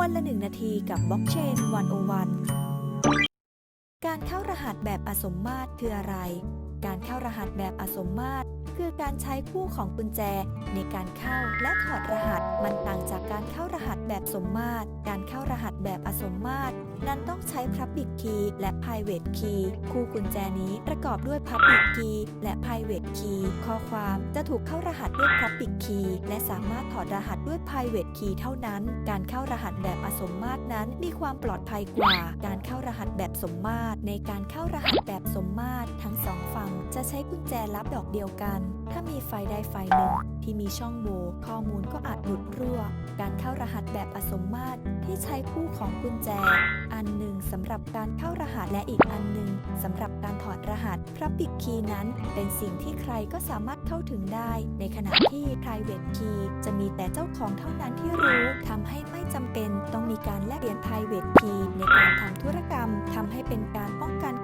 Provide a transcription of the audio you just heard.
วันละหนึ่งนาทีกับบล็อกเชนวันโอวันการเข้ารหัสแบบอสมมาตรคืออะไร การเข้ารหัสแบบอสมมาตรคือการใช้คู่ของกุญแจในการเข้าและถอดรหัสมันต่าง แบบสมมาตร การเข้ารหัสแบบอสมมาตร นั้นต้องใช้ Public Key และ Private Key คู่กุญแจนี้ประกอบด้วย Public Key และ Private Key ข้อความจะถูกเข้ารหัสด้วย Public Key และสามารถถอดรหัสด้วย Private Key เท่านั้น การเข้ารหัสแบบอสมมาตรนั้นมีความปลอดภัยกว่า การเข้ารหัสแบบสมมาตร ในการเข้ารหัสแบบสมมาตร ทั้งสองฝั่งจะใช้กุญแจลับดอกเดียวกัน ถ้ามีไฟใดไฟหนึ่งที่มีช่องโหว่ข้อมูลก็อาจ หลุดรั่ว การเข้ารหัสแบบอสมมาตรที่ใช้คู่ของกุญแจ อันหนึ่งสำหรับการเข้ารหัสและอีกอันหนึ่งสำหรับการถอดรหัส Public Key นั้น เป็นสิ่งที่ใครก็สามารถเข้าถึงได้ ในขณะที่ Private Key จะมีแต่เจ้าของเท่านั้นที่รู้ทำให้ไม่จำเป็นต้องมีการแลกเปลี่ยน Private Key ในการทำธุรกรรมทำให้เป็นการป้องกัน